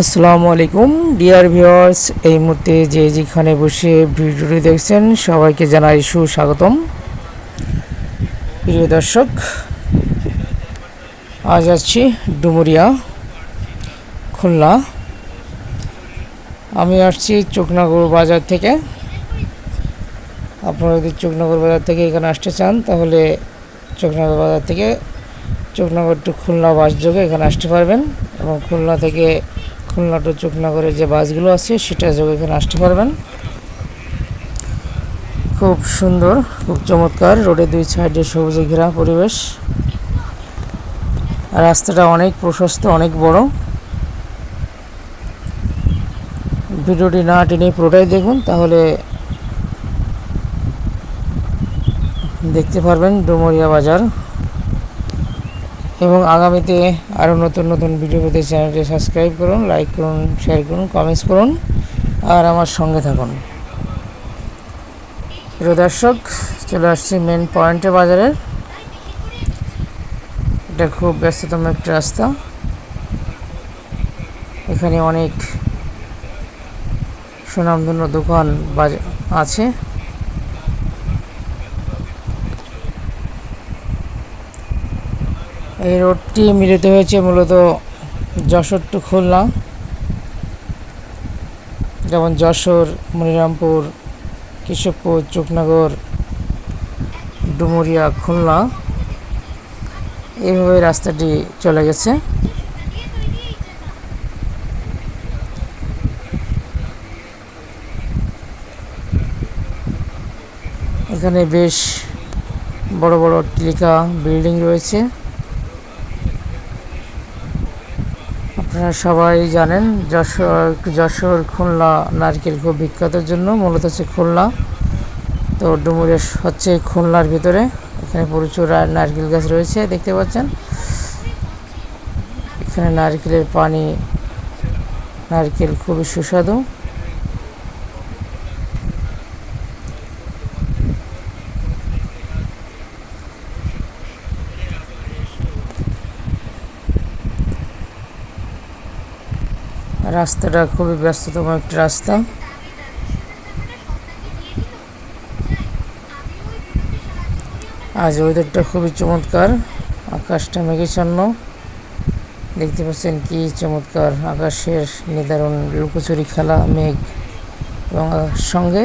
আসসালামু আলাইকুম। Dear viewers এই মুহূর্তে যে যেখানে বসে ভিডিওটি দেখছেন, সবাইকে জানাই সুস্বাগতম। প্রিয় দর্শক, আজ আছি ডুমুরিয়া, খুলনা। আমি আসছি চোখনাগর বাজার থেকে। আপনারা যদি চোখনগর বাজার থেকে এখানে আসতে চান, তাহলে চোখনগর বাজার থেকে চোখনগর টু খুলনা বাস যোগে এখানে আসতে পারবেন এবং খুলনা থেকে খুলনা টু চোখনগরের যে বাসগুলো আছে, সেটা যোগে এখানে আসতে পারবেন। খুব সুন্দর, খুব চমৎকার, রোডের দুই সাইডে সবুজে ঘেরা পরিবেশ। রাস্তাটা অনেক প্রশস্ত, অনেক বড়। ভিডিওটি না টেনে পুরোটাই দেখুন, তাহলে দেখতে পারবেন ডুমরিয়া বাজার। এবং আগামীতে আরও নতুন নতুন ভিডিও পেতে চ্যানেলটি সাবস্ক্রাইব করুন লাইক করুন শেয়ার করুন কমেন্টস করুন, আর আমার সঙ্গে থাকুন। প্রিয় দর্শক, চলে আসছি মেন পয়েন্টে বাজারের এটা খুব ব্যস্ততম একটি রাস্তা। এখানে অনেক সুনামধন্য দোকান আছে। এই রোডটি মিলিত হয়েছে মূলত যশোর টু খুলনা। যেমন যশোর, মনিরামপুর কেশবপুর চোখনগর ডুমুরিয়া, খুলনা। এইভাবে রাস্তাটি চলে গেছে। এখানে বেশ বড় বড় টিলিকা বিল্ডিং রয়েছে। আপনারা সবাই জানেন যশোর যশোর খুলনা নারকেল খুব বিখ্যাতের জন্য, মূলত হচ্ছে খুলনা। তো ডুমুরের হচ্ছে খুলনার ভিতরে, এখানে প্রচুর নারকেল গাছ রয়েছে, দেখতে পাচ্ছেন। এখানে নারকেলের পানি, নারকেল খুবই সুস্বাদু। রাস্তাটা খুবই ব্যস্ততম একটা রাস্তা। আজ ওয়েদারটা খুবই চমৎকার, আকাশটা মেঘেছন্ন দেখতে পাচ্ছেন কি চমৎকার, আকাশের নিদারুণ লুকোচুরি, খেলা, মেঘ এবং সঙ্গে